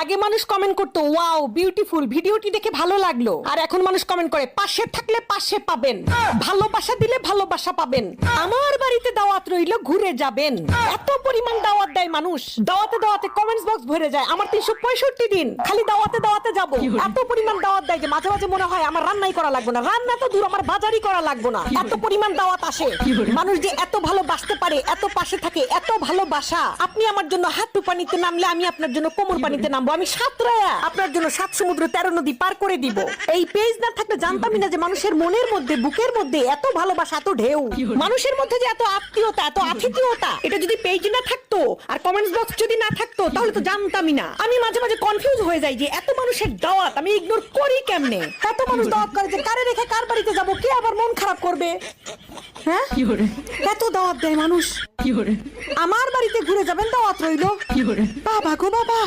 আগে মানুষ কমেন্ট করতো ওয়াও বিউটিফুল ভিডিওটি দেখে ভালো লাগল। আর এখন মানুষ কমেন্ট করে, পাশে থাকলে পাশে পাবেন, ভালোবাসা দিলে ভালোবাসা পাবেন। আমার বাড়িতে দাওয়াত রইল ঘুরে যাবেন। এত পরিমাণ দাওয়াত দেয় মানুষ। দাওয়াতে দাওয়াতে কমেন্টস বক্স ভরে যায় আমার তিনশো পঁয়ষট্টি দিন খালি দাওয়াতে দাওয়াতে যাব। এত পরিমাণ দাওয়াত দেয় যে মাঝে মাঝে মনে হয় আমার রান্নাই করা লাগবে না। রান্না তো দূর আমার বাজারই করা লাগবে না। এত পরিমাণ দাওয়াত আসে। মানুষ যে এত ভালোবাসতে পারে এত পাশে থাকে এত ভালোবাসা। আপনি আমার জন্য হাঁটু পানিতে নামলে আমি আপনার জন্য কোমর পানিতে নামবো। আমি সাতরায়া আপনার জন্য সাত সমুদ্র তেরো নদী পার করে দিব। এই পেজ না থাকলে জানতামই না যে মানুষের মনের মধ্যে বুকের মধ্যে এত ভালোবাসা এত ঢেউ। মানুষের মধ্যে যে এত আত্মীয়তা এত ওটা। এটা যদি পেজ না থাকতো আর কমেন্টস বক্স যদি না থাকতো তাহলে তো জানতামই না। আমি মাঝে মাঝে কনফিউজ হয়ে যাই যে এত মানুষের দাওয়াত আমি ইগনোর করি কেমনে? এত মানুষ দাওয়াত করে যে কারে রেখে কার বাড়িতে যাব কে আবার মন খারাপ করবে? হ্যাঁ? এত দাওয়াত দেয় মানুষ। আমার বাড়িতে ঘুরে যাবেন দাওয়াত রইল। বাবা গো বাবা।